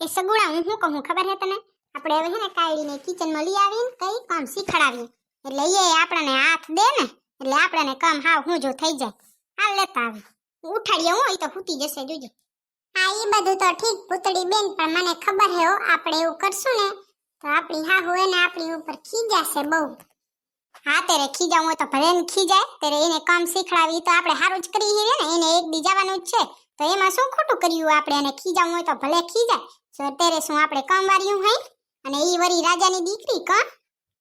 એ સગુણા, હું શું કહું? ખબર હે તને? આપણે હવે છે ને કાયડીને કિચનમાં લઈ આવીને કઈ કામ શીખડાવીએ. એટલે એ આપણને હાથ દે ને, એટલે આપણને કામ હાવ હું જો થઈ જાય. હાલ લેતા આવી. ઉઠાડીએ હું તો ફૂટી જશે, જોજે. હા એ બધું તો ઠીક, પૂતળી બેન, પણ મને ખબર હે આપણે એવું કરશું ને, તો આપણી હા હોય ને આપણી ઉપર ખીજાશે બહુ. હા તેરે ખીજાવું હોય તો ભલે ને ખીજાય, ત્યારે એને કામ શીખડાવી તો આપણે સારું જ કરી ને, એને એક દી જવાનું જ છે. તો એમાં શું ખોટું કર્યું આપણે એને ખીજાવું હોય તો ભલે ખીજાય. તેરે શું આપણે કમ વાર્યું હોય અને ઈ વરી રાજાની દીકરી કા,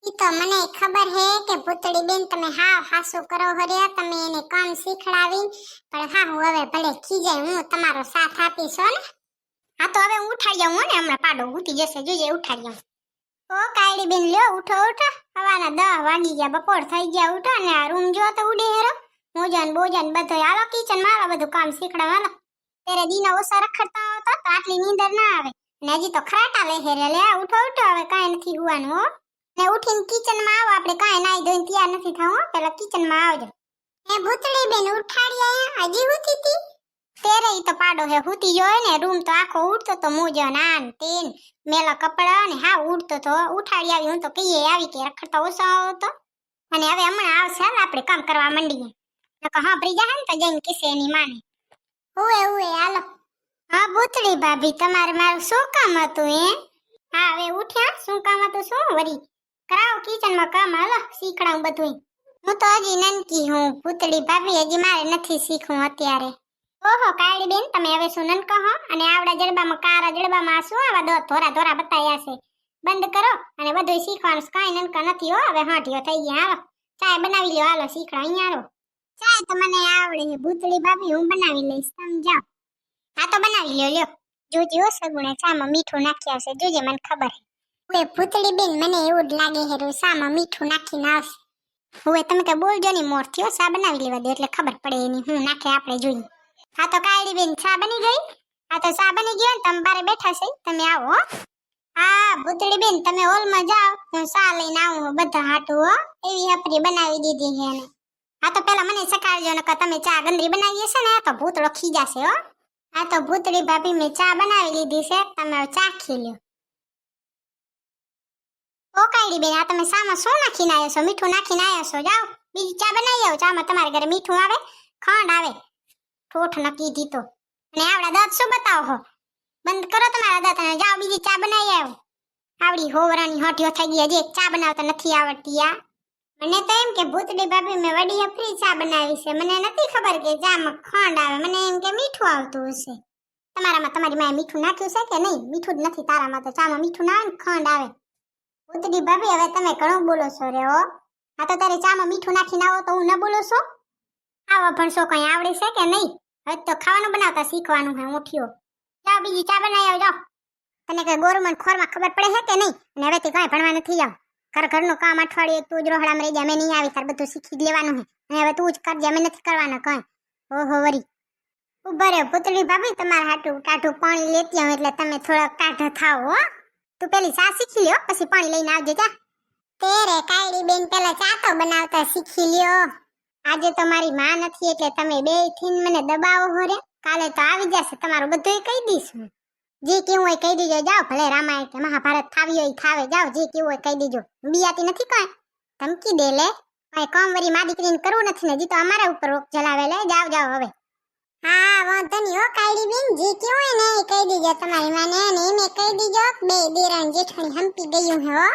ઈ તો મને ખબર હે કે પુતળી બેન તમે હા હાસુ કરો હર્યા, તમે એને કામ શીખડાવી પણ હા, હું હવે ભલે ખીજાય, હું તમારો સાથ આપીશ, હો ને? હા, તો હવે હું ને? હમણાં પાડો ઉઠી જશે, જોજે, ઉઠાડી જાઉં ઓ કાયડી બેન લ્યો, ઉઠો ઉઠો. હવાના દહ વાગી ગયા, બપોર થઈ ગયા, ઉઠો, ને આ રૂમ જો તો ઉડે હેરો. મોજાન બોજાન બધો હાલો કિચનમાં બધું કામ શીખડાવ ત્યારે દીના ઓછા રખડતા આવતા, તો આટલી નીંદર ના આવે. ને હજી તો ખરાટા લે હેરે લે આ ઉઠો ઉઠો. હવે કાંઈ નથી હુવાનું, હો. ને ઉઠીને કિચનમાં આવો. આપણે કાંઈ નાઈ ધોઈને તૈયાર નથી થવું, હો. પેલા કિચનમાં આવજો. એ ભૂતળી બેન, ઉઠાડી આયા. હજી હુતી તી? તેરે ઈ તો પાડો હે, હુતી જોય ને. રૂમ તો આખો ઉડતો તો મોજો નાન તેન. મેલા કપડા ને હા, ઉડતો તો ઉઠાડી આવી, હું તો કહીએ આવી કે રખડતો ઓછો આવતો. અને હવે હમણાં આવશે, હાલ આપણે કામ કરવા માંડીએ. નકર હા ભરી જાય ને તો જઈને કિસે એની માને. ઓએ ઓએ હાલો. હા ભૂતળી ભાભી, તમારે મારું શું કામ હતું એ હા, હવે ઉઠ્યા. શું કામ હતું, શું? વરી કરાવો કિચનમાં કામ, હાલો, શીખડાવું બધું હું તો હજી નનકી હું ભૂતળી ભાભી, હજી મારે નથી શીખવું અત્યારે. ઓહો કાળી બેન, તમે હવે શું નન કહો? અને આવડા જડબામાં, કારા જડબામાં શું આવા દો, ધોરા ધોરા બતાયા છે? બંધ કરો, અને બધું શીખવાનું. કાંઈ નનકા નથી, હો, હવે હાંઠીઓ થઈ ગયા, હાલો. ચાય બનાવી લ્યો, હાલો શીખડા અહીંયા આવો. ચાય તો મને આવડે ભૂતળી ભાભી, હું બનાવી લઈશ, સમજાવ. હા, તો બનાવી લ્યો લ્યો. જોજે હો સગુણે ચામાં મીઠું નાખી આવશે. જોજે, મને ખબર ઓએ ભૂતળી બેન, મને એવું જ લાગે હે ચામાં મીઠું નાખીને આવશે. હવે તમે કઈ બોલજો ની મોર થયો ચા બનાવી લેવા દે? એટલે ખબર પડે એની, હું નાખે આપણે જોઈએ. હા, તો કાયડી બેન ચા બની ગઈ? હા, તો ચા બની ગયો તમે બારે બેઠા છે, તમે આવો, હો. ભૂતળી બેન, તમે હોલમાં જાઓ. હું ચા લઈને આવું બધા હાટું, હો. એવી હપરી બનાવી દીધી છે એને. હા, તો પેલા મને સકાળજો ને તમે ચા ગંદરી બનાવી હશે ને, તો ભૂતળો ખીજાશે, હો. હા તો ભૂતળી ભાભી મેં ચા બનાવી લીધી છે, તમે હવે ચા ખી લ્યો. ઓ કાયડી બેન, આ તમે શામાં શું નાખીને આવ્યા છો? મીઠું નાખીને આવ્યા છો? જાઓ, બીજી ચા બનાવી આવો. ચામાં તમારે ઘરે મીઠું આવે, ખાંડ આવે. ઠોઠ નક્કી દીધો. અને આવડા દાંત શું બતાવો હો? બંધ કરો તમારા દાંત અને જાઓ બીજી ચા બનાવી આવો. આવડી હોવરાની હોટીઓ થઈ ગઈ, હજી એક ચા બનાવતા નથી આવડતી આ. મને તો એમ કે ભૂતડી ભાભી મેં વડી અફરી ચા બનાવી છે. મને નથી ખબર કે ચામાં ખાંડ આવે. મને એમ કે મીઠું આવતું હશે. તમારામાં તમારી માએ મીઠું નાખ્યું છે કે નહીં? મીઠું જ નથી તારામાં તો ચામાં મીઠું ના આવે ખાંડ આવે. ભૂતડી ભાભી, હવે તમે ઘણું બોલો છો રે હો. આ તો તારે ચામાં મીઠું નાખીને આવો તો હું ન બોલું છું? આવો ભણશો કંઈ આવડે છે કે નહીં? હવે તો ખાવાનું બનાવતા શીખવાનું હે ઉઠ્યો જાઓ બીજી ચા બનાવી આવજો તને કઈ ગોરમન ખોરમાં ખબર પડે છે કે નહીં? અને હવેથી કાંઈ ભણવા નથી જાવ. ઘર ઘરનું કામ અઠવાડિયે તું જ રોહડામાં રહી જાય, મેં નહીં આવી, તાર બધું શીખી લેવાનું હે. અને હવે તું જ કરજે મેં નથી કરવાનું કઈ. ઓહો વરી. ઊભા રે પુતળી ભાભી, તમારા હાટું ટાઢું પાણી લેતી આવું, એટલે તમે થોડાક ટાઢા થાવ, હો. તું પેલી ચા શીખી લ્યો, પછી પાણી લઈને આવજે, જા. તેરે કાયડી બેન પેલા ચા તો બનાવતા શીખી લ્યો. આજે તો મારી માં નથી, એટલે તમે બે થીન મને દબાવો, હો રે. કાલે તો આવી જશે, તમારું બધું કહી દઈશું. જે કેવું હોય કહી દેજો, જાઓ, ભલે રામાયણ કે મહાભારત થાવી હોય, થાવે, જાઓ, જે કેવું હોય કહી દેજો. બિયાતી નથી કાંઈ? ધમકી દે લે. કાંઈ કામ વરી મા દીકરીને કરવું નથી ને જી તો અમારા ઉપર રોક ચલાવે લે. જાઓ જાઓ, હવે. હા, વાંધો નહીં હો કાયડી બેન, જે કેવું હોય ને કહી દીજો. તમારી માને ને એને કહી દીજો કે બે દેરાણ જેઠાણી હંપી ગયું હે હો.